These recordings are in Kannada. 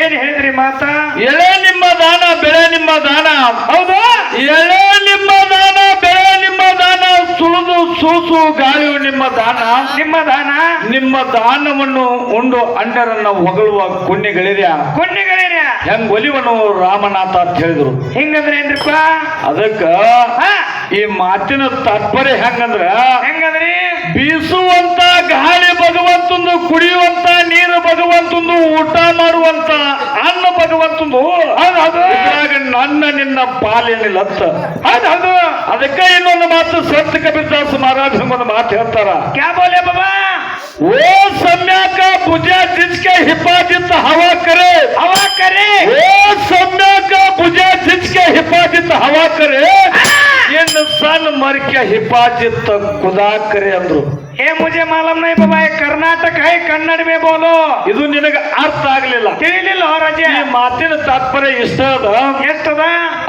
ಏನ್ ಹೇಳಿದ್ರಿ ಮಾತ? ಎಳೆ ನಿಮ್ಮ ದಾನ ಬೆಳೆ ನಿಮ್ಮ ದಾನ. ಹೌದು? ಎಳೆ ನಿಮ್ಮ ದಾನ ಬೆಳೆ ನಿಮ್ಮ ದಾನ ಸುಳಿದು ಸೂಸು ಗಾಳಿಯು ನಿಮ್ಮ ದಾನ. ನಿಮ್ಮ ದಾನ? ನಿಮ್ಮ ದಾನವನ್ನು ಉಂಡು ಅಂಡರನ್ನ ಹೊಗಳುವ ಕುಣ್ಯಗಳಿರ್ಯಾ ಕುಣ್ಣಿಗಳೇನ ಹೆಂಗ್ ಒಲಿವನು ರಾಮನಾಥ ಅಂತ ಹೇಳಿದ್ರು. ಹಿಂಗಂದ್ರೆ ಏನ್ರಿಪ್ಪ? ಅದಕ್ಕ ಈ ಮಾತಿನ ತಾತ್ಪರ್ಯ ಹೆಂಗಂದ್ರ ಹೆಂಗಂದ್ರಿ? ಬೀಸುವಂತ ಗಾಳಿ ಭಗವಂತಂದು ಕುಡಿಯುವಂತ ನೀರು ಭಗವಂತಂದು ಊಟ ಮಾಡುವಂತ ಅನ್ನ ಭಗವಂತಂದು. ಇದ್ರಾಗ ನನ್ನ ನಿನ್ನ ಪಾಲೇನಿಲ್ಲ ಅಂತ ಹೌದು ಹೌದು ಅದಕ್ಕೆ ಇನ್ನೊಂದು ಮಾತು ಸಂತ ಕಬೀರ್ದಾಸ್ ಮಹಾರಾಜ ಒಂದು ಮಾತು ಹೇಳ್ತಾರ. ಕ್ಯಾ ಬೋಲೆ ಬಾಬಾ? ಓ ಸಮ್ಯಾಕ ಭುಜ ಜಿಜ್ಕೆ ಹಿಪಾದಿತ್ತ ಹವಾ ಕರೆ. ಹವಾ ಕರೆ. ಓ ಸಮ್ಯಾಕ ಭುಜ ಜಿಜ್ಕೆ ಹಿಪಾದಿತ್ತ ಹವಾ ಕರೆ. ಇನ್ನು ಸಣ್ಣ ಮರಿಕೆ ಹಿಪಾದಿತ್ತ ಕುದಾ ಕರೆ ಅಂದ್ರು. ಏ ಮುಜೆ ಮಾಲಮ್ ನೈ ಬಾಬಾ ಕರ್ನಾಟಕ ಹೈ ಕನ್ನಡ ಮೇ ಬೋಲು. ಇದು ನಿನಗ ಅರ್ಥ ಆಗ್ಲಿಲ್ಲ. ತಿಳಿಲಿಲ್ಲ ರಜೆ. ಈ ಮಾತಿನ ತಾತ್ಪರ್ಯ ಇಷ್ಟ ಅದ? ಎಷ್ಟದ?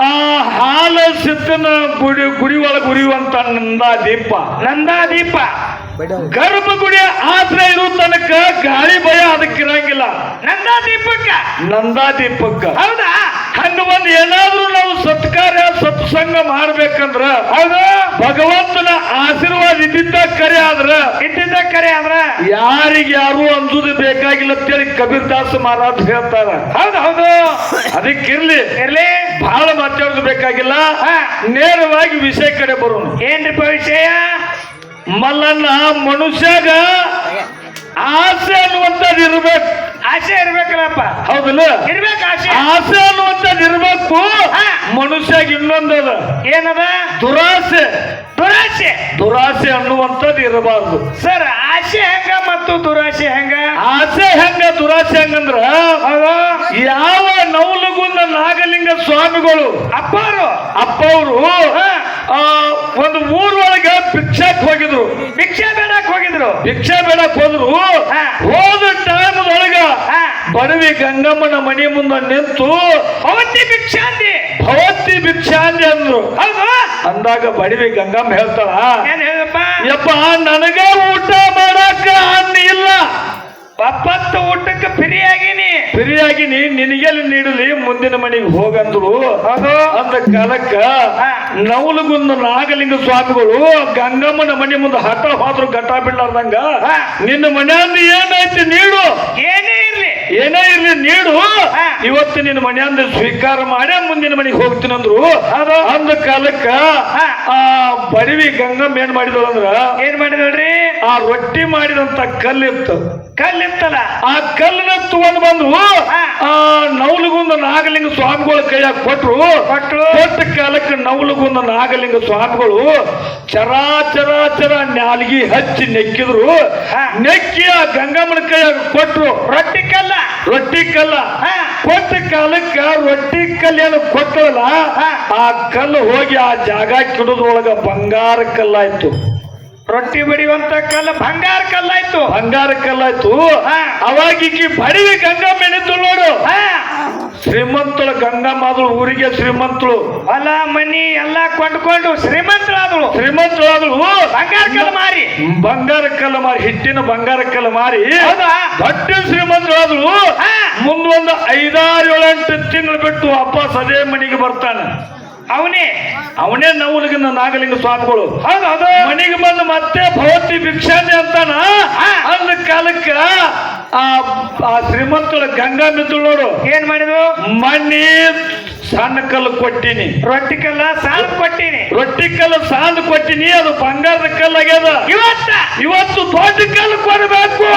ಆ ಹಾಲ ಸಿದ್ದನ ಗುಡಿ ಗುಡಿ ಒಳಗೆ ಉರಿಯುವಂತ ನಂದಾ ದೀಪ ನಂದಾ ದೀಪ ಗರ್ಭಗುಡಿಯ ಆಸರೆ ಇರೋ ತನಕ ಗಾಳಿ ಭಯ ಅದಕ್ಕಿರಂಗಿಲ್ಲ ನಂದಾ ದೀಪಕ್ಕ ನಂದಾ ದೀಪಕ್ಕ ಹೌದಾ? ಹಂಗ ಒಂದು ಏನಾದ್ರೂ ನಾವು ಸತ್ಕಾರ ಸತ್ಸಂಗ ಮಾಡ್ಬೇಕಂದ್ರ ಹೌದಾ. ಭಗವಂತನ ಆಶೀರ್ವಾದ ಇದ್ದಿದ್ದ ಕರೆ ಆದ್ರ ಇದ್ದಿದ್ದ ಕರೆ ಆದ್ರ ಯಾರಿಗೆ ಯಾರು ಅಂಜುದು ಬೇಕಾಗಿಲ್ಲ ಅಂತೇಳಿ ಕಬೀರ್ ದಾಸ್ ಮಹಾರಾಜ್ ಹೇಳ್ತಾರ. ಹೌದು ಹೌದು. ಅದಕ್ಕಿರ್ಲಿ ಇರ್ಲಿ. ಬಹಳ ಮಾತಾಡೋದು ಬೇಕಾಗಿಲ್ಲ. ನೇರವಾಗಿ ವಿಷಯ ಕಡೆ ಬರೋಣ. ಏನ್ರಿಪ್ಪ ವಿಷಯ? ಮಲ್ಲನ್ನ ಮನುಷ್ಯಾಗ ಆಸೆ ಅನ್ನುವಂಥದ್ದು ಇರ್ಬೇಕು. ಆಸೆ ಇರ್ಬೇಕಲ್ಲಪ್ಪ. ಹೌದಲ್ಲ? ಇರ್ಬೇಕು ಆಸೆ. ಆಸೆ ಅನ್ನುವಂಥದ್ದು ಇರ್ಬೇಕು. ಮನುಷ್ಯಾಗ ಇನ್ನೊಂದದ. ಏನದ? ದುರಾಸೆ. ದುರಾಸೆ. ದುರಾಸೆ ಅನ್ನುವಂಥದ್ದು ಇರಬಾರ್ದು. ಸರ್ ಆಸೆ ಹೆಂಗ ಮತ್ತು ದುರಾಸೆ ಹೆಂಗ? ಆಸೆ ಹೆಂಗ ದುರಾಸೆ ಹೆಂಗಂದ್ರ ಯಾವ ನವಲಗುಂದ ನಾಗಲಿಂಗ ಸ್ವಾಮಿಗಳು ಅಪ್ಪರು ಅಪ್ಪ ಅವರು ಒಂದು ಊರೊಳಗೆ ಭಿಕ್ಷಾಕ್ ಹೋಗಿದ್ರು. ಭಿಕ್ಷೆ ಬೇಡಕ್ ಹೋಗಿದ್ರು. ಭಿಕ್ಷೆ ಬೇಡಕ್ ಹೋದ್ರು. ಹೋದ ಟೈಮ್ ಒಳಗ. ಬಡವಿ ಗಂಗಮ್ಮನ ಮನೆ ಮುಂದೆ ನಿಂತು ಭವತಿ ಭಿಕ್ಷಾಂತಿ ಭವತಿ ಭಿಕ್ಷಾಂತಿ ಅಂದ್ರು. ಅಂದಾಗ ಬಡವಿ ಗಂಗಮ್ಮ ಹೇಳ್ತಾಳ ಏನು ಹೇಳಪ್ಪ? ಯಪ್ಪ ನನಗೆ ಊಟ ನೀ ನಿನಗೆಲ್ಲಿ ನೀಡಲಿ? ಮುಂದಿನ ಮನೆಗೆ ಹೋಗಂದ್ರು ಅಂದ ಕಾಲಕ್ಕ ನವಲುಗುಂದ ನಾಗಲಿಂಗ ಸ್ವಾಮಿಗಳು ಗಂಗಮ್ಮನ ಮನೆ ಮುಂದೆ ಹಠ ಹೋದ್ರು ಘಟ್ಟ ಬಿಡ್ಲಾರ್ದಂಗ. ನಿನ್ನ ಮನೆಯಲ್ಲಿ ಏನಾಯ್ತು ನೀಡು? ಏನೇ ಇರ್ಲಿ ನೀಡು. ಇವತ್ತು ನಿನ್ನ ಮನೆಯಂದ ಸ್ವೀಕಾರ ಮಾಡಿ ಮುಂದಿನ ಮನೆಗೆ ಹೋಗ್ತೀನಿ ಅಂದ್ರು. ಅಂದ ಕಾಲಕ್ಕ. ಆ ಬಡವಿ ಗಂಗಮ್ಮ ಏನ್ ಮಾಡಿದಳು ಅಂದ್ರ ಏನ್ ಮಾಡಿದ್ರಿ ಆ ರೊಟ್ಟಿ ಮಾಡಿದಂತ ಕಲ್ಲಿತ್ತು. ಕಲ್ಲಿತ್ತಲ್ಲ? ಆ ಕಲ್ಲನ್ನ ತಗೊಂಡು ಬಂದು ಆ ನವಲಗುಂದ ನಾಗಲಿಂಗ ಸ್ವಾಮಿಗಳ ಕೈಯಾಗ ಕೊಟ್ರು. ಕೊಟ್ರು. ಕೊಟ್ಟ ಕಾಲಕ್ಕೆ ನವಲಗುಂದ ನಾಗಲಿಂಗ ಸ್ವಾಮಿಗಳು ಚರಾಚರ ಚರ ನಾಲ್ಗಿ ಹಚ್ಚಿ ನೆಕ್ಕಿದ್ರು. ನೆಕ್ಕಿ ಆ ಗಂಗಮ್ಮನ ಕೈಯಾಗ ಕೊಟ್ರು. ಕಲ್ಲ. ಕೊಟ್ಟ ಕಾಲಕ್ಕ ರೊಟ್ಟಿ ಕಲ್ ಏನು ಕೊಟ್ಟಲ್ಲ ಆ ಕಲ್ಲು ಹೋಗಿ ಆ ಜಾಗ ಕಿಡದ್ರೊಳಗ ಬಂಗಾರ ಕಲ್ಲಾಯ್ತು. ರೊಟ್ಟಿ ಬಡಿಯುವಂತ ಕಲ್ಲ ಬಂಗಾರ ಕಲ್ಲಾಯ್ತು. ಬಂಗಾರ ಕಲ್ಲಾಯ್ತು. ಹಾ. ಬಡಿವಿ ಗಂಗಾ ಗಂಗಮ್ಮ ಏನಿತ್ತು ನೋಡು ಶ್ರೀಮಂತಳು ಗಂಗಾ ಆದಳು ಊರಿಗೆ ಶ್ರೀಮಂತಳು. ಹೊಲ ಮನಿ ಎಲ್ಲಾ ಕೊಂಡ್ಕೊಂಡು ಶ್ರೀಮಂತಳಾದಳು. ಶ್ರೀಮಂತಳಾದಳು. ಬಂಗಾರ ಕಲ್ಲ ಮಾರಿ. ಬಂಗಾರ ಕಲ್ಲು ಮಾರಿ ಹಿಟ್ಟಿನ ಬಂಗಾರ ಕಲ್ಲು ಮಾರಿ ದೊಡ್ಡ ಶ್ರೀಮಂತಳಾದಳು ಹಾ. ಮುಂದೊಂದು ಐದಾರು ಏಳೆಂಟು ತಿಂಗಳು ಬಿಟ್ಟು ಅಪ್ಪ ಅದೇ ಮನೆಗೆ ಬರ್ತಾನೆ. ಅವನೇ? ಅವನೇ ನವಲಿಗಿನ ನಾಗಲಿಂಗ ಸ್ವಾಮಿಗಳು. ಮನೆಗೆ ಬಂದು ಮತ್ತೆ ಭವತಿ ಭಿಕ್ಷಾಂತಿ ಅಂತಾನ. ಅಂದ ಕಾಲಕ್ಕ ಆ ಆ ಶ್ರೀಮಂತಳ ಗಂಗಾ ಮಿದ್ದಳು ನೋಡು. ಏನ್ ಮಾಡಿದ್ವು? ಮಣ್ಣಿ ಸಣ್ಣ ಕಲ್ಲು ಕೊಟ್ಟಿನಿ. ರೊಟ್ಟಿ ಕಲ್ಲ ಸಾಲ ಕೊಟ್ಟಿನಿ. ರೊಟ್ಟಿ ಕಲ್ಲು ಸಾಲ ಕೊಟ್ಟಿನಿ ಅದು ಬಂಗಾರದ ಕಲ್ಲಾಗ್ಯದ ಇವತ್ತ. ಇವತ್ತು ದೊಡ್ಡ ಕಲ್ಲು ಕೊಡಬೇಕು.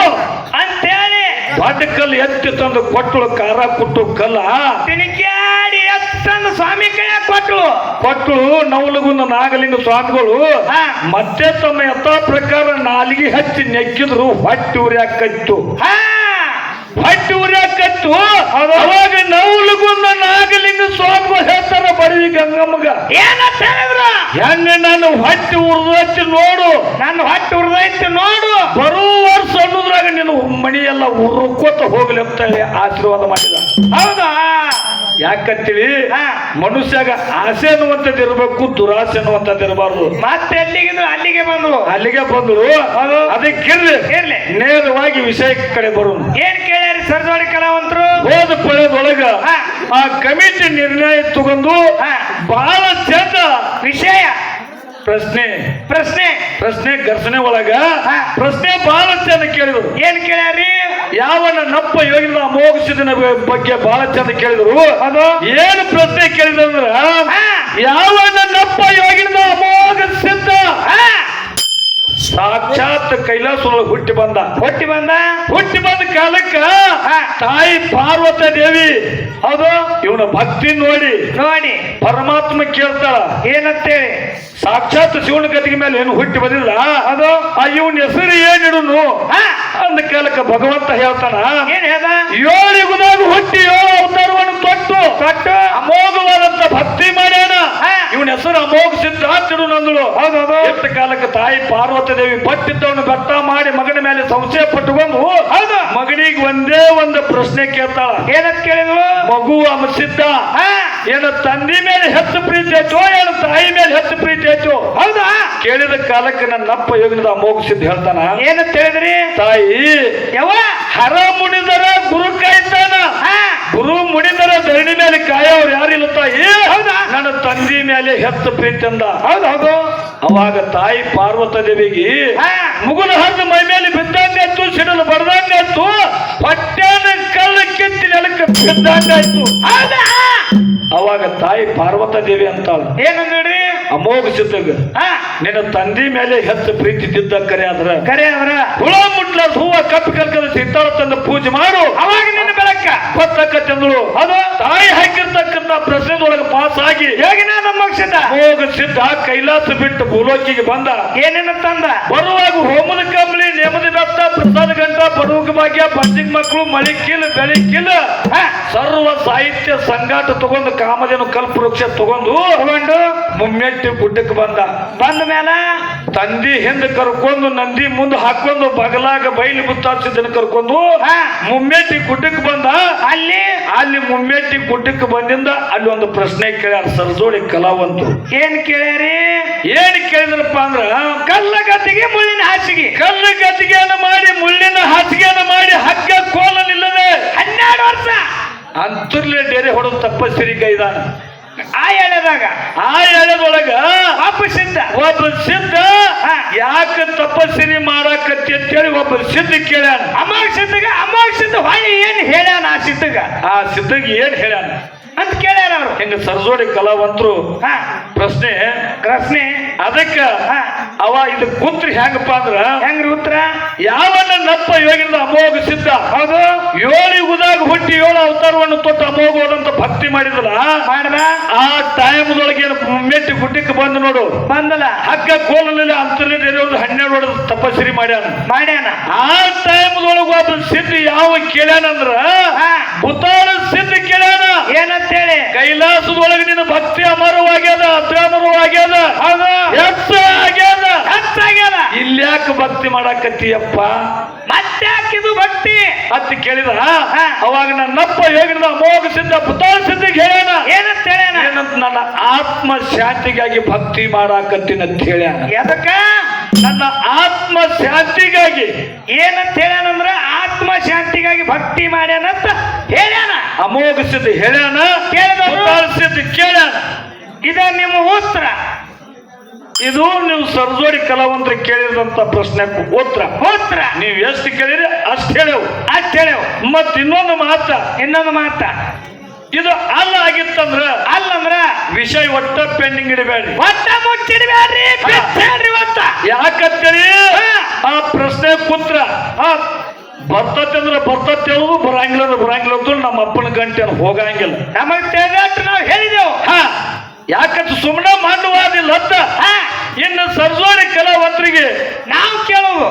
ಅಂತೇಳಿ. ದೊಡ್ಡ ಕಲ್ಲು ಎತ್ತಿ ತಂದು ಕೊಟ್ಟಳು ಕಾರ ಕೊಟ್ಟು ಕಲ್ಲ. ತಿರುಗಾಡಿ ಎತ್ತಂದು ಸ್ವಾಮಿ ಕೈಯ ಕೊಟ್ಟಳು ಕೊಟ್ಟಳು ನವಲಗುಂದ ನಾಗಲಿಂಗ ಸ್ವಾಮಿಗಳು. ಮತ್ತೆ ತಮ್ಮ ಯಥಾ ಪ್ರಕಾರ ನಾಲಿಗೆ ಹಚ್ಚಿ ನೆಕ್ಕಿದ್ರು ಹೊಟ್ಟೆ ಉರಿಯಾಕತ್ತು ಹಾ. ಉರಿಯಾಕತ್ತು ಅವಾಗ ನವಲಗುಂದ ನಾಗಲಿಂಗ ಸ್ವಾಮಿ ಹೇಳ್ತಾರ ಬಡವಿ ಗಂಗಮ್ಮಗ. ಏನಂತ ಹೇಳಿದ್ರು? ಹೆಂಗ ನಾನು ಹೊಟ್ಟೆ ಉರ್ದೈತಿ ನೋಡು. ನನ್ನ ಹೊಟ್ಟೆ ಉರ್ದೈತಿ ನೋಡು. ಬರೋ ವರ್ಷ ಅನ್ನೋದ್ರಾಗ ನಿನ್ನ ಮಣಿ ಎಲ್ಲ ಉರ್ಕೋತ ಹೋಗ್ಲಿ ಅಂತ ಹೇಳಿ ಆಶೀರ್ವಾದ ಮಾಡಿದ. ಹೌದಾ? ಯಾಕಂತೇಳಿ. ಮನುಷ್ಯಾಗ ಆಸೆ ಅನ್ನುವಂಥದ್ದು ಇರಬೇಕು ದುರಾಸೆ ಅನ್ನುವಂಥದ್ದು ಇರಬಾರ್ದು. ಮತ್ತೆ ಎಲ್ಲಿಗಿದ್ರು? ಅಲ್ಲಿಗೆ ಬಂದ್ರು. ಅಲ್ಲಿಗೆ ಬಂದ್ರು. ಅದಕ್ಕೆ ಇರ್ಲಿ. ನೇರವಾಗಿ ವಿಷಯ ಕಡೆ ಬರೋಣ. ಏನ್ ಸರ್ಜೋಡಿ ಕಲಾವಂತರು. ಹೋದ ಪಳೆದೊಳಗ ಹಾ. ಆ ಕಮಿಟಿ ನಿರ್ಣಯ ತಗೊಂಡು. ಬಹಳ ಚಂದ ವಿಷಯ. ಪ್ರಶ್ನೆ. ಪ್ರಶ್ನೆ. ಪ್ರಶ್ನೆ ಘರ್ಷಣೆ ಒಳಗ. ಪ್ರಶ್ನೆ ಬಹಳ ಚಂದ ಕೇಳಿದ್ರು. ಏನ್ ಕೇಳ್ಯಾರಿ? ಯಾವನ ನಪ್ಪ ಯೋಗಿನ ಮೋಗಿಸಿದ ಬಗ್ಗೆ ಬಹಳ ಚಂದ ಕೇಳಿದ್ರು. ಅದು? ಏನು ಪ್ರಶ್ನೆ ಕೇಳಿದ್ರು ಅಂದ್ರ ಯಾವನ ನಪ್ಪ ಯೋಗಿನ ಅಮೋಘ ಸಿದ್ಧ ಸಾಕ್ಷಾತ್ ಕೈಲಾಸೊಳಗೆ ಹುಟ್ಟಿ ಬಂದ. ಹುಟ್ಟಿ ಬಂದ? ಹುಟ್ಟಿ ಬಂದ ಕಾಲಕ್ಕ. ತಾಯಿ ಪಾರ್ವತ ದೇವಿ. ಹೌದು? ಇವನ ಭಕ್ತಿ ನೋಡಿ ನೋಡಿ. ಪರಮಾತ್ಮ ಕೇಳ್ತಾಳ. ಏನಂತೇಳಿ? ಸಾಕ್ಷಾತ್ ಶಿವನ ಗತಿಗೆ ಮೇಲೆ ಏನು ಹುಟ್ಟಿ ಬಂದಿಲ್ಲ. ಅದು ಆ ಇವನ್ ಹೆಸರು ಏನಿಡುನು? ಹಾ, ಅಂದ ಕಾಲಕ್ಕೆ ಭಗವಂತ ಹೇಳ್ತಾನ ಏನ್ ಹೇಳ್ದ? ಏಳು ಯುಗದಾಗ ಹುಟ್ಟಿ ಏಳು ಅವತಾರವನ್ನು ತೊಟ್ಟು ತೊಟ್ಟು ಅಮೋಘವಾದಂತ ಭಕ್ತಿ ಮಾಡ್ಯಾನ. ಇವನ ಹೆಸರು ಅಮೋಘ ಸಿದ್ಧಾರ್ಥಿಡು ನಂದಳು ಹೌದೌದು ಎಷ್ಟು ಕಾಲಕ್ಕೆ ತಾಯಿ ಪಾರ್ವತಿ ದೇವಿ ಪಟ್ಟಿದ್ದವನು ಬೆಟ್ಟ ಮಾಡಿ ಮಗನ ಮೇಲೆ ಸಂಶಯ ಪಟ್ಟುಕೊಂಡು ಹೌದು. ಮಗನಿಗೆ ಒಂದೇ ಒಂದು ಪ್ರಶ್ನೆ ಕೇಳ್ತಾಳ. ಏನಂತ ಕೇಳಿದ್ಳು? ಮಗು ಸಿದ್ಧ ಹಾ. ಏನು ತಂದಿ ಮೇಲೆ ಹೆಚ್ಚು ಪ್ರೀತಿ ಆಯ್ತು ಏನು ತಾಯಿ ಮೇಲೆ ಹೆಚ್ಚು ಪ್ರೀತಿ ಆಯ್ತು? ಹೌದಾ? ಕೇಳಿದ ಕಾಲಕ್ಕೆ ನನ್ನ ಅಪ್ಪ ಯೋಗಿನದ ಮೋಗಿಸಿದ್ದು ಹೇಳ್ತಾನ. ಏನು ತಿಳಿದ್ರಿ? ತಾಯಿ ಯಾವ ಹರ ಮುಡಿದರ ಗುರು ಕಾಯ್ತಾನ. ಗುರು ಮುಡಿದರ ಧರಣಿ ಮೇಲೆ ಕಾಯೋರು ಯಾರಿಲ್ಲ ತಾಯಿ? ಹೌದಾ? ನನ್ನ ತಂದಿ ಮೇಲೆ ಹೆಚ್ಚು ಪ್ರೀತಿ ಅಂದ. ಹೌದು ಹೌದು. ಅವಾಗ ತಾಯಿ ಪಾರ್ವತ ದೇವಿಗೆ. ಮುಗುಲ ಹರಿದು ಮೈ ಮೇಲೆ ಬಿದ್ದಂಗಾಯ್ತು ಸಿಡಲು ಬಡ್ದಂಗಾಯ್ತು ಹೊಟ್ಟೆನ ಕಲ್ಲು ಕಿತ್ತಿ ನೆಲಕ್ಕೆ ಬಿದ್ದಂಗಾಯ್ತು ಹೌದಾ? ಅವಾಗ ತಾಯಿ ಪಾರ್ವತ ದೇವಿ ಅಂತಾಳ ಏನಂದ್ರಿ? ಅಮೋಘ ಸಿದ್ಧಗ. ನಿನ್ನ ತಂದಿ ಮೇಲೆ ಹೆಚ್ಚು ಪ್ರೀತಿ ತಿದ್ದ ಕರೆ ಆದ್ರ. ಕರೆ ಅವರ ಹುಳ ಮುಟ್ಲ ಹೂವ ಕಪ್ಪ ಕಲ್ಕದ ಸಿತ್ತಾಳ ತಂದು ಪೂಜೆ ಮಾಡು. ಅವಾಗ ನಿನ್ನ ಬೆಳಕ? ಗೊತ್ತಕ್ಕಂದಳು ಅದು? ತಾಯಿ ಹಾಕಿರ್ತಕ್ಕಂಥ ಪ್ರಶ್ನೆದೊಳಗೆ ಪಾಸ್ ಆಗಿ ನಮ್ಮ ಸಿದ್ಧ ಅಮೋಘ ಸಿದ್ಧ ಕೈಲಾಸ ಬಿಟ್ಟು ಭೂಲೋಕಿಗೆ ಬಂದ. ಏನೇನ ತಂದ ಬರುವಾಗ ಹೋಮದ ಬೆತ್ತ ಪ್ರಸಾದ ಗಂಟ ಬಡವಗ ಭಾಗ್ಯ ಬಂಜಿಗ್ ಮಕ್ಕಳು ಮಳಿ ಕಿಲ್ ಬೆಳಿ ಕಿಲ್. ಸರ್ವ ಸಾಹಿತ್ಯ ಸಂಗಾಟ ತಗೊಂಡು ಕಾಮಧೇನು ಕಲ್ಪ ವೃಕ್ಷ ತಗೊಂಡು ತಗೊಂಡು. ಮುಮ್ಮೆಟ್ಟಿ ಗುಡ್ಡಕ್ಕೆ ಬಂದ. ಬಂದ ಮೇಲೆ ತಂದಿ ಹಿಂದ ಕರ್ಕೊಂಡು ನಂದಿ ಮುಂದೆ ಹಾಕೊಂಡು ಬಗಲಾಗ ಬೈಲಿ ಬುತ್ತಾಡ್ಸಿದ್ದನ್ನ ಕರ್ಕೊಂಡು ಮುಮ್ಮೆಟ್ಟಿ ಗುಡ್ಡಕ್ಕೆ ಬಂದ. ಅಲ್ಲಿ? ಮುಮ್ಮೆಟ್ಟಿ ಗುಡ್ಡಕ್ಕೆ ಬಂದಿಂದ ಅಲ್ಲಿ ಒಂದು ಪ್ರಶ್ನೆ ಕೇಳ್ಯಾರ ಸರ್ಜೋಳಿ ಕಲಾವಂತರು. ಏನ್ ಕೇಳ್ಯಾರಿ? ಏನ್ ಕೇಳಿದ್ರಪ್ಪ ಅಂದ್ರ ಕಲ್ಲ ಗದ್ದಿಗೆ ಮುಳ್ಳಿನ ಹಾಸಿಗೆ. ಕಲ್ಲ ಗದ್ದಿಗೆಯನ್ನು ಮಾಡಿ ಮುಳ್ಳಿನ ಹಾಸಿಗೆಯನ್ನು ಮಾಡಿ ಹಗ್ಗ ಕೋಲನಿಲ್ಲದೆ ಹನ್ನೆರಡು ವರ್ಷ. ಅಂತರ್ಲೆ ಡೇರೆ ಹೊಡೆದು ತಪ್ಪಸ್ಸಿರಿ ಕೈದಾನ ಆ ಎಳೆದಾಗ. ಆ ಎಳೆದೊಳಗ ಒಬ್ಬ ಸಿದ್ಧ. ಒಬ್ಬ ಸಿದ್ಧ. ಹಾ. ಯಾಕ ತಪಸ್ಸಿನಿ ಮಾಡಾಕತ್ತಿ ಅಂತೇಳಿ ಒಬ್ಬ ಸಿದ್ಧ ಕೇಳ್ಯಾನ. ಅಮಾಗ ಸಿದ್ಧಗ ಅಮಾಗ ಸಿದ್ಧ ಹೊಳ್ಳಿ ಏನ್ ಹೇಳ್ಯಾನ ಆ ಸಿದ್ಧಗ? ಆ ಸಿದ್ಧಗೆ ಏನ್ ಹೇಳ್ಯಾನ? ಅಂತ ಕೇಳ್ಯಾರ ಅವ್ರು. ಹೆಂಗ ಸರ್ಜೋಡಿ ಕಲಾವಂತರು ಹಾ. ಪ್ರಶ್ನೆ ಪ್ರಶ್ನೆ. ಅದಕ್ಕ ಹಾ. ಅವ ಇದು ಕುಂತ್ರಿ ಹೆಂಗಪ್ಪ ಅಂದ್ರ ಹೆಂಗ್ರಿ ಉತ್ತರ? ಯಾವನ್ನ ನಪ್ಪ ಯೋಗಿನ ಅಮೋಘ ಸಿದ್ಧ? ಹೌದು. ಏಳು ಯುಗದಾಗ ಹುಟ್ಟಿ ಏಳು ಅವತಾರವನ್ನು ತೊಟ್ಟು ಅಮೋಘವಾದಂತ ಭಕ್ತಿ ಮಾಡಿದಲ್ಲ ಮಾಡ್ರ ಆ ಟೈಮ್ದೊಳಗೆ ಮೆಟ್ಟಿ ಗುಡ್ಡಕ್ಕೆ ಬಂದು ನೋಡು. ಬಂದಲ್ಲ. ಹಗ್ಗ ಕೋಲಲ್ಲಿ ಅಂತರ್ಲಿ ಹನ್ನೆರಡು ಹೊಡೆದು ತಪಸ್ಸಿರಿ ಮಾಡ್ಯಾನ. ಮಾಡ್ಯಾನ. ಆ ಟೈಮ್ದೊಳಗೆ ಒಬ್ಬ ಸಿದ್ಧ ಯಾವ ಕೇಳ್ಯಾನಂದ್ರ ಹಾ. ಭೂತಾಳ ಸಿದ್ಧ ಕೇಳ್ಯಾನ. ಏನಂತೇಳಿ? ಕೈಲಾಸದೊಳಗೆ ನಿನ್ನ ಭಕ್ತಿ ಅಮರವಾಗ್ಯದ ಅತ್ಯಮರವಾಗ್ಯದ ಆಗ್ಯದ ಹೆಚ್ಚ ಆಗ್ಯದ ಇಲ್ಯಾಕ ಭಕ್ತಿ ಮಾಡಾಕತ್ತೀಯಪ್ಪ? ಮತ್ತೆ ಹಾಕಿದು ಭಕ್ತಿ? ಅತ್ತಿ ಕೇಳಿದ. ಅವಾಗ ನನ್ನಪ್ಪ ಯೋಗಿನ ಅಮೋಘ ಸಿದ್ಧ ಪುತೋಳ ಸಿದ್ಧಿಗೆ ಹೇಳ್ಯಾನ. ಏನಂತ ಹೇಳ್ಯಾನ? ಏನಂತ ನನ್ನ ಆತ್ಮ ಶಾಂತಿಗಾಗಿ ಭಕ್ತಿ ಮಾಡಾಕತ್ತೀನಿ ಅಂತ ಹೇಳ್ಯಾನ. ಎದಕ್ಕ? ನನ್ನ ಆತ್ಮ ಶಾಂತಿಗಾಗಿ ಏನಂತ ಹೇಳ್ಯಾನಂದ್ರ ಆತ್ಮ ಶಾಂತಿಗಾಗಿ ಭಕ್ತಿ ಮಾಡ್ಯಾನಂತ ಹೇಳ್ಯಾನ. ಅಮೋಘ ಸಿದ್ಧಿ ಹೇಳ್ಯಾನ ಸಿದ್ಧ ಕೇಳ್ಯಾನ. ಇದ ನಿಮ್ಮ ಉತ್ತರ. ಇದು ನೀವು ಸರ್ಜೋಡಿ ಕಲಾವಂತರ ಕೇಳಿದಂತ ಪ್ರಶ್ನೆ ಉತ್ತರ. ಉತ್ತರ. ನೀವು ಎಷ್ಟು ಕೇಳಿರಿ ಅಷ್ಟು ಹೇಳೇವು. ಅಷ್ಟು ಹೇಳೇವು. ಮತ್ ಇನ್ನೊಂದು ಮಾತ. ಇನ್ನೊಂದು ಮಾತ. ಇದು ಅಲ್ಲ ಆಗಿತ್ತಂದ್ರ ಅಲ್ಲಂದ್ರ ವಿಷಯ ಒಟ್ಟ ಪೆಂಡಿಂಗ್ ಇಡಬೇಡಿ ಒಟ್ಟ ಮುಚ್ಚಿಡ್ಬ್ಯಾಡ್ರಿ ಒಟ್ಟ ಯಾಕಂತೇಳಿ? ಆ ಪ್ರಶ್ನೆ ಪುತ್ರ. ಆ ಬರ್ತತೆ ಅಂದ್ರೆ ಬರ್ತತೆ ಹೇಳುದು ಬರಂಗಿಲ್ಲ ಅಂದ್ರೆ ಬರಂಗಿಲ್ಲ ಅಂತ ನಮ್ಮ ಅಪ್ಪನ ಗಂಟೆ ಹೋಗಂಗಿಲ್ಲ. ನಮಗೆ ತಿಳಿದಟ್ಟು ನಾವು ಹೇಳಿದೆವು. ಹಾ. ಯಾಕಂತ ಸುಮ್ಮನೆ ಮಾಡುವಾದಿಲ್ಲ ಅಂತ? ಹಾ. ಇನ್ನು ಸರ್ಜೋರಿ ಕಲಾವಂತರಿಗೆ ನಾವು ಕೇಳೋದು.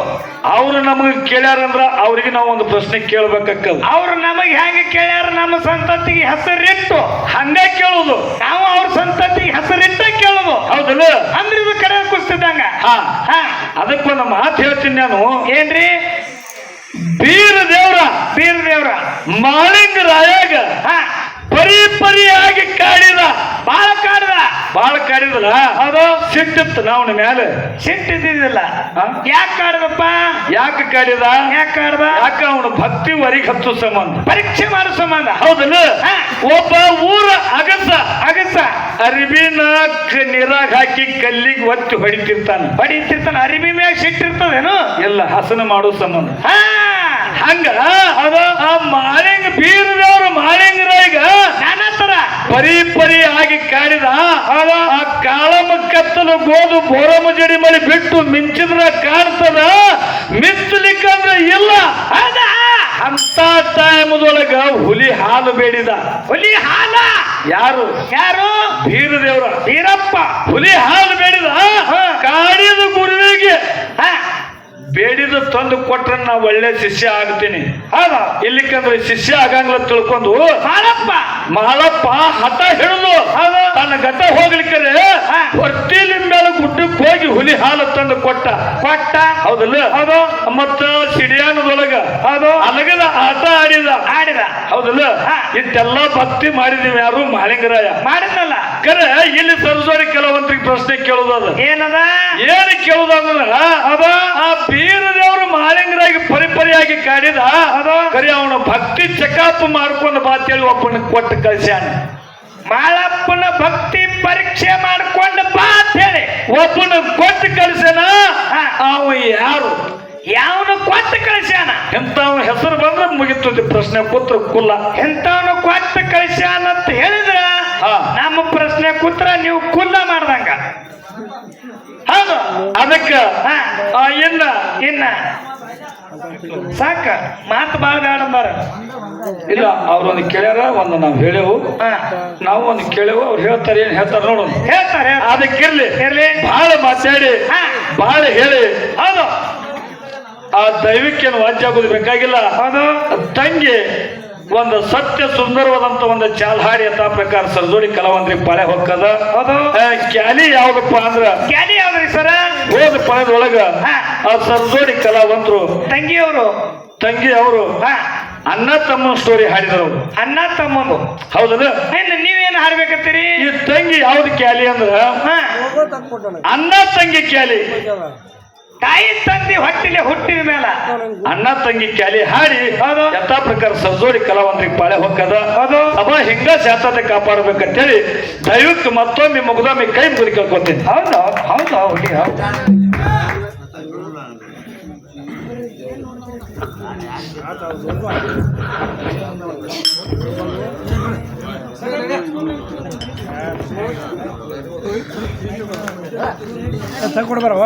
ಅವ್ರು ನಮಗೆ ಕೇಳ್ಯಾರಂದ್ರ ಅವ್ರಿಗೆ ನಾವು ಒಂದು ಪ್ರಶ್ನೆ ಕೇಳ್ಬೇಕ ಅವ್ರು ನಮಗೆ ಹೆಂಗೆ ಕೇಳ್ಯಾರ? ನಮ್ಮ ಸಂತತಿಗೆ ಹೆಸರಿಟ್ಟು. ಹಂಗೆ ಕೇಳುದು. ನಾವು ಅವ್ರ ಸಂತತಿಗೆ ಹೆಸರಿಟ್ಟ ಕೇಳೋದು. ಹೌದಲ್ಲ? ಅಂದ್ರೆ ಇದು ಕರೆ ಕುಸ್ತಿದ್ದಂಗ. ಹಾ. ಅದಕ್ಕೆ ಅದಕ್ಕೊಂದು ಮಾತು ಹೇಳ್ತೀನಿ ನಾನು. ಏನ್ರಿ? ಬೀರ ದೇವ್ರ ಬೀರ ದೇವ್ರ ಮಾಳಿಂಗ ರಾಯಾಗ ಹಾ. ಪರಿ ಪರಿಯಾಗಿ ಕಾಡಿದ ಬಾಳ ಕಾಡಿದ. ಬಾಳ ಕಾಡಿದಲ್ಲ ಅದು ಸಿಟ್ಟಿತ್ತು ನಾವು ಮೇಲೆ ಸಿಟ್ಟಿದ್ದಿಲ್ಲ? ಯಾಕೆ ಕಾಡಿದಪ್ಪ? ಯಾಕೆ ಕಾಡಿದ? ಯಾಕೆ ಕಾಡ್ದ? ಯಾಕ ಅವನು ಭಕ್ತಿ ವರಿಗೆ ಹತ್ತು ಸಂಬಂಧ? ಪರೀಕ್ಷೆ ಮಾಡೋ ಸಂಬಂಧ. ಹೌದಲ್ಲ. ಒಬ್ಬ ಊರ ಅಗಸ. ಅಗಸ. ಅರಿವಿನ ನೀರಾಗ ಹಾಕಿ ಕಲ್ಲಿಗೆ ಒತ್ತಿ ಹೊಡಿತಿರ್ತಾನೆ. ಹೊಡಿತಿರ್ತಾನೆ. ಅರಿವಿ ಮ್ಯಾಗ ಸಿಟ್ಟಿರ್ತದೇನು? ಎಲ್ಲ ಹಸನ ಮಾಡೋ ಸಂಬಂಧ. ಹಾ. ಹಂಗ ಆ ಮಾಳಿಂಗ ಬೀರದವ್ರ ಮಾಳಿಂಗರಾಗ ನಾನಾ ತರ ಪರಿ ಪರಿ ಆಗಿ ಕಾಡಿದ ಆ ಕಾಳಮ ಕತ್ತಲು ಗೋದು ಬೋರಮ ಜಡಿ ಮಳಿ ಬಿಟ್ಟು ಮಿಂಚಿದ್ರ ಕಾಣ್ತದ? ಮಿಂಚಲಿಕ್ಕಂದ್ರೆ ಇಲ್ಲ. ಅಂತ ಟೈಮದೊಳಗ ಹುಲಿ ಹಾಲು ಬೇಡಿದ. ಹುಲಿ ಹಾಲ? ಯಾರು? ಯಾರು? ಬೀರದೇವ್ರ. ಬೀರಪ್ಪ. ಹುಲಿ ಹಾಲು ಬೇಡಿದ? ಹಾ. ಕಾಡಿದ ಗುರುವಿಗೆ. ಹಾ. ಬೇಡಿದ ತಂದು ಕೊಟ್ರ ನಾ ಒಳ್ಳೆ ಶಿಷ್ಯ ಆಗ್ತೀನಿ. ಹೌದು ಇಲ್ಲಿಕಂದ್ರೆ ಶಿಷ್ಯ ಆಗಂಗ್ಲ ತಿಳ್ಕೊಂಡು ಹಾಲಪ್ಪ ಮಾಳಪ್ಪ! ಹಠ ಹಿಡಿದು. ತನ್ನ ಗತ ಹೋಗ್ಲಿಕ್ಕರೆ ಹೊಟ್ಟಿಲಿ ಮೇಲೆ ಗುಡ್ಡಕ್ಕೆ ಹೋಗಿ ಹುಲಿ ಹಾಲು ತಂದು ಕೊಟ್ಟ. ಕೊಟ್ಟ. ಹೌದಲ್ಲ? ಹೌದು. ಮತ್ತ ಸಿಡಿಯಾನದೊಳಗ ಹೌದು. ಅಲಗದ ಆಟ ಆಡಿದ. ಆಡಿದ. ಹೌದಲ್ಲ? ಇಂತೆಲ್ಲ ಭಕ್ತಿ ಮಾಡಿದೀವಿ ಯಾರು ಮಾಳಿಂಗರಾಯ. ಮಾಡಿದ್ನಲ್ಲ. ಕರೆ ಇಲ್ಲಿ ತರಿಸೋರಿ ಕೆಲವಂತರಿಗೆ ಪ್ರಶ್ನೆ ಕೇಳೋದು ಅದು ಏನದ? ಏನು ಕೇಳುದಂದ್ರ ಅದ ಆ ಬೀರದೇವರು ಮಾಲಿಂಗರಾಗಿ ಪರಿಪರಿಯಾಗಿ ಕಾಡಿದ ಅದ. ಕರೆ ಅವನು ಭಕ್ತಿ ಚೆಕಪ್ ಮಾಡ್ಕೊಂಡು ಹೇಳಿ ಒಬ್ಬನ ಕೊಟ್ಟು ಕಳಿಸ್ಯಾನ. ಮಾಳಪ್ಪನ ಭಕ್ತಿ ಪರೀಕ್ಷೆ ಮಾಡ್ಕೊಂಡು ಬಾ ಅಂತ ಹೇಳಿ. ಒಬ್ಬನ ಕೊಟ್ಟು ಕಳ್ಸ್ಯಾನ. ಅವ ಯಾರು? ಯಾವನು ಕೊಟ್ಟು ಕಳಿಸ್ಯಾನ? ಎಂತವ ಹೆಸರು ಬಂದ್ರೆ ಮುಗಿತದೆ ಪ್ರಶ್ನೆ ಕೂತ್ರ ಕುಲ್ಲ ಎಂತವನು ಕೊಟ್ಟು ಕಳಿಸ್ಯಾನ ಅಂತ ಹೇಳಿದ್ರ. ನಮ್ಮ ಪ್ರಶ್ನೆ ಕೂತ್ರ ನೀವು ಕುಲ್ಲ ಮಾಡ್ದಂಗ. ಹೌದು. ಅದಕ್ಕ ಇನ್ನ. ಇನ್ನ. ಸಾಕ. ಮಾತು ಬಾಳ ಬೇಡ ಇಲ್ಲ ಅವ್ರೊಂದು ಕೇಳ್ಯಾರ ಒಂದು ನಾವು ಹೇಳೇವು. ನಾವು ಒಂದು ಕೇಳೇವು ಅವ್ರು ಹೇಳ್ತಾರೆ ಏನ್ ಹೇಳ್ತಾರೆ ನೋಡು. ಹೇಳ್ತಾರೆ ಅದಕ್ಕಿರ್ಲಿ. ಇರ್ಲಿ. ಬಹಳ ಮಾತಾಡಿ. ಬಹಳ ಹೇಳಿ. ಹೌದು. ಆ ದೈವಿಕ ವಾಜ್ಯ ಆಗೋದು ಬೇಕಾಗಿಲ್ಲ. ಹೌದು. ತಂಗಿ ಒಂದು ಸತ್ಯ ಸುಂದರವಾದಂತ ಒಂದು ಚಾಲ್ ಹಾಡಿ ಅಂತ ಪ್ರಕಾರ ಸರ್ಜೋಡಿ ಕಲಾವಂದ್ರಿ ಪಾಳೆ ಹೊಕ್ಕದ. ಕ್ಯಾಲಿ ಯಾವ್ದಪ್ಪ ಅಂದ್ರ? ಕ್ಯಾಲಿ ಯಾವ್ದ್ರಿ ಸರ? ಹೋದ ಪಳೆದೊಳಗ ಹಾ. ಆ ಸರ್ಜೋಡಿ ಕಲಾವಂತರು. ತಂಗಿಯವರು. ತಂಗಿ ಅವರು. ಅನ್ನ ಅಣ್ಣ ತಮ್ಮ ಸ್ಟೋರಿ ಹಾಡಿದ್ರು ಅಣ್ಣ ತಮ್ಮಂದು. ಹೌದಲ್ಲ ಇನ್ನು ನೀವೇನು ಹಾಡ್ಬೇಕತ್ತೀರಿ ಈ ತಂಗಿ ಯಾವ್ದು ಕ್ಯಾಲಿ ಅಂದ್ರ? ಅನ್ನ ಅಣ್ಣ ತಂಗಿ ಕ್ಯಾಲಿ. ತಾಯಿ ತಂದಿ ಹೊಟ್ಟಿಲೆ ಹುಟ್ಟಿದ ಮೇಲೆ ಅಣ್ಣ ತಂಗಿ ಕ್ಯಾಲಿ ಹಾಡಿ ಹೌದು. ಯಥಾ ಪ್ರಕಾರ ಸರ್ಜೋಡಿ ಕಲಾವಂತರಿಗೆ ಪಾಳೆ ಹೊಕ್ಕದ. ಅದು ಅವ ಹಿಂಗ ಶಾಂತತೆ ಕಾಪಾಡಬೇಕಂತೇಳಿ ದೈವಕ್ಕೆ ಮತ್ತೊಮ್ಮೆ ಮುಗ್ದೊಮ್ಮೆ ಕೈ ಮುಗಿದು ಕೇಳ್ಕೊತೀನಿ. ಹೌದು ಹೌದು ಹೌದು ತಗೊಡ್ಬಾರವ